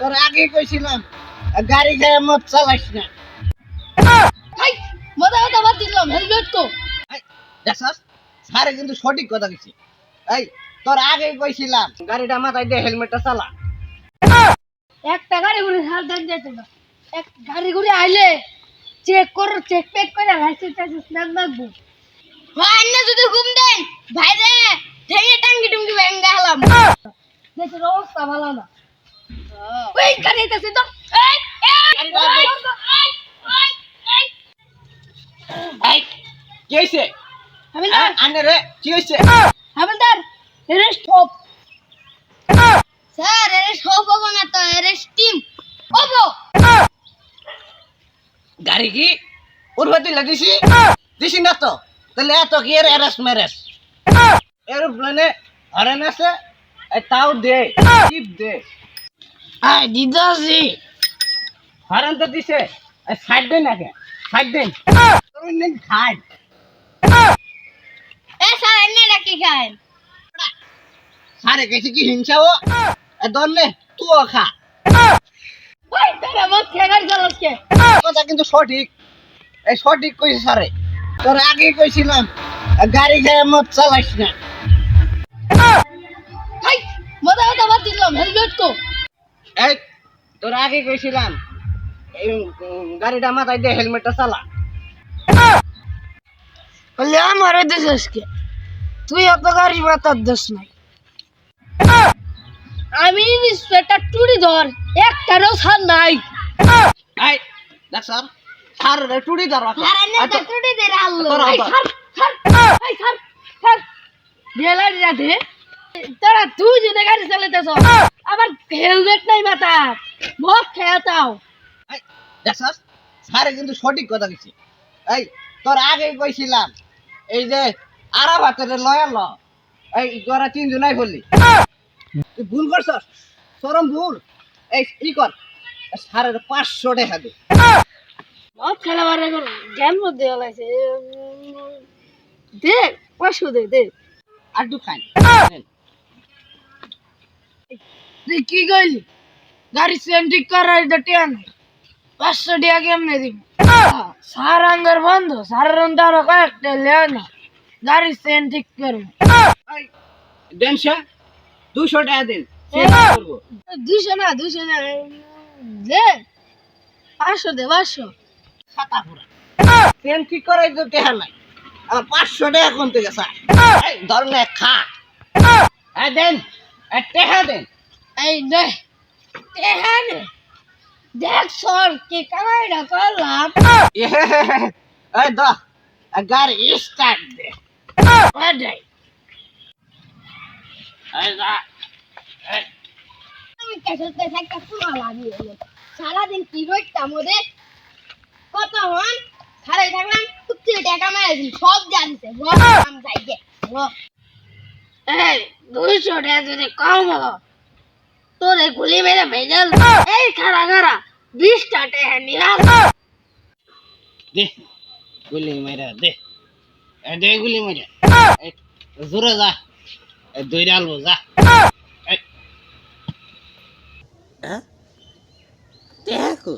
তোর আগে কইছিলাম গাড়ি গায়ে মদ চালাইস না। মজা কথা বাদ দিলাম হেলমেট তো। দেখছস? স্যারে কিন্তু সঠিক কথা কইছে। এই তোর আগে কইছিলাম গাড়িটা মাথায় দিয়ে হেলমেটটা চালা। একটা গাড়ি ঘুরে হাল দেন যেত না এক গাড়ি ঘুরে আইলে চেক করো চেক পেক করে লাইসেন্স টাইসেন্স নাম রাখব ভাই না যদি ঘুম দেন ভাই রে ঠেঙে টাঙ্গি টুঙ্গি ভেঙ্গা হলাম অবস্থা ভালো না। ওই গাড়ি আইতাছে তো। এই এই কি হইছে? হাবিলদার। আনে রে কি হইছে? হাবিলদার রেস্ট হোপ স্যার রেস্ট হোপ হব না তো রেস্ট টিম হব গাড়ি কি? উড়বে তুই দিছি? না তো। তাহলে এত কি এর এরেস মেরেস এরোপ্লেনে হরেন আছে তাও দে টিপ দে। আই দিদাসি হরেন তো দিছে। সাইড দেন আগে সাইড দেন। এ স্যার এনে ডাকি খায়। সারে কেছে কি হিংসা ও? এ দলে তুও খা। ওই তোরা মত খেয়ে গাড়ি চালাস কে কথা কিন্তু সঠিক। এই সঠিক কইছে সারে তোর আগে কইছিলাম গাড়ি গায়ে মদ চালাইস না। আগে কইছিলাম এই গাড়িটা মাথায় দিয়ে হেলমেটটা চালা। বলে আমার দেশ কে তুই অত গাড়ি মাতার দোষ নাই। আমি ইন্সপেক্টর টুরি ধর একটারও ছাড় নাই। দেখ স্যার স্যার রে টুড়ি ধর দে আল্লাহ তোরা তুই যদি গাড়ি চালাইতেছ। আবার হেলমেট নাই মাথা। মুখ খেয়ে তাও। দেখ স্যার কিন্তু সঠিক কথা কইছে। এই তোর আগে কইছিলাম এই যে আরা ভাতের লয়া ল এই তোরা তিনজনাই বললি। তুই ভুল করছস? চরম ভুল। এই ই কর। স্যারের পাঁচশো টাকা দে। মদ খেলা বারে করো জ্ঞান মধ্যে হলাইছে দে পাঁচশো দে দে। আর দু খাই তুই কি কইলি? গাড়ি চেন ঠিক করার তো টিয়া নাই। পাঁচশো টিয়া কেমনে দিব? সার আঙ্গার বন্ধ সারের আরও কয়েকটা লেও না। গাড়ি চেন ঠিক করব। দেনশা দুশো টাকা দিন। দুশো না দুশো না দে। পাঁচশো দে পাঁচশো। ছাতা পুরা। ট্রেন ঠিক করাই তো টেহা নাই। আমার পাঁচশো টাকা কোন থেকে স্যার। ধরনে খা। দেন টেহা দেন। এই দে হ্যাঁ দেখ সর কি কামাইটা করলাম। এই দ স্টার্ট দে। দেখ। এই দা আমি কেসতে একটা পুরা লাগিয়ে সারাদিন কি করতাম ওদের? কত হন? খারাই থাকলাম টাকা সব জানছে এই দুইশো টাকা যদি কম হলো তোরে গুলি মেরে ভেজাল এই খারা খারা বিশটা টাকা নিয়ে দে গুলি মেরা দে এই দে গুলি মেরা এই জোরে যা এই দুই ডালবো যা এই হ্যাঁ দেখো